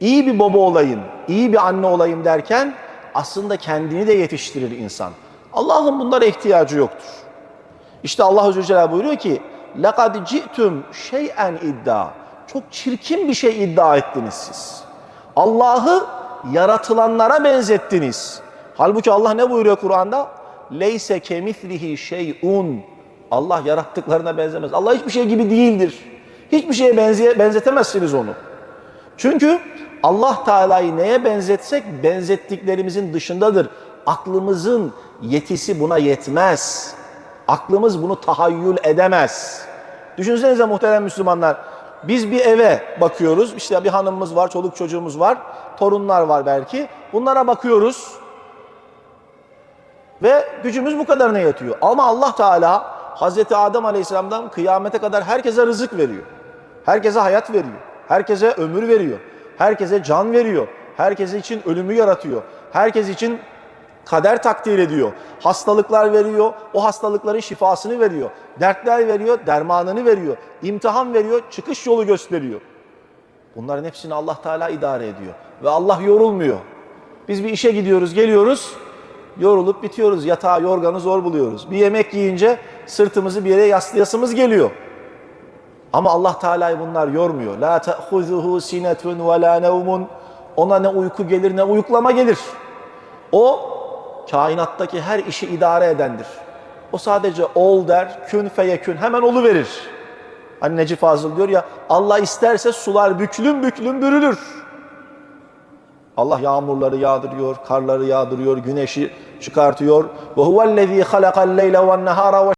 iyi bir baba olayım, iyi bir anne olayım derken aslında kendini de yetiştirir insan. Allah'ın bunlara ihtiyacı yoktur. İşte Allah Azze ve Celle buyuruyor ki لَقَدْ جِئْتُمْ şeyen iddia. Çok çirkin bir şey iddia ettiniz siz. Allah'ı yaratılanlara benzettiniz. Halbuki Allah ne buyuruyor Kur'an'da? Leyse kemislihi şeyun. Allah yarattıklarına benzemez. Allah hiçbir şey gibi değildir. Hiçbir şeye benzeye, benzetemezsiniz onu. Çünkü Allah Teala'yı neye benzetsek benzettiklerimizin dışındadır. Aklımızın yetisi buna yetmez. Aklımız bunu tahayyül edemez. Düşünsenize muhterem Müslümanlar. Biz bir eve bakıyoruz. İşte bir hanımımız var, çoluk çocuğumuz var, torunlar var belki. Bunlara bakıyoruz. Ve gücümüz bu kadarına yatıyor. Ama Allah Teala Hazreti Adem Aleyhisselam'dan kıyamete kadar herkese rızık veriyor. Herkese hayat veriyor. Herkese ömür veriyor. Herkese can veriyor. Herkes için ölümü yaratıyor. Herkes için kader takdir ediyor. Hastalıklar veriyor. O hastalıkların şifasını veriyor. Dertler veriyor, dermanını veriyor. İmtihan veriyor, çıkış yolu gösteriyor. Bunların hepsini Allah Teala idare ediyor. Ve Allah yorulmuyor. Biz bir işe gidiyoruz, geliyoruz. Yorulup bitiyoruz. Yatağı, yorganı zor buluyoruz. Bir yemek yiyince sırtımızı bir yere yaslayasımız geliyor. Ama Allah Teala'yı bunlar yormuyor. La ta'khuzuhu sinetun ve la nevmun. Ona ne uyku gelir ne uyuklama gelir. O kainattaki her işi idare edendir. O sadece ol der, kün feyekün hemen olu verir. Hani Necip Fazıl diyor ya Allah isterse sular büklüm büklüm bürülür. Allah yağmurları yağdırıyor, karları yağdırıyor, güneşi çıkartıyor. Ve huvellezî halakal leyle ven nehara ve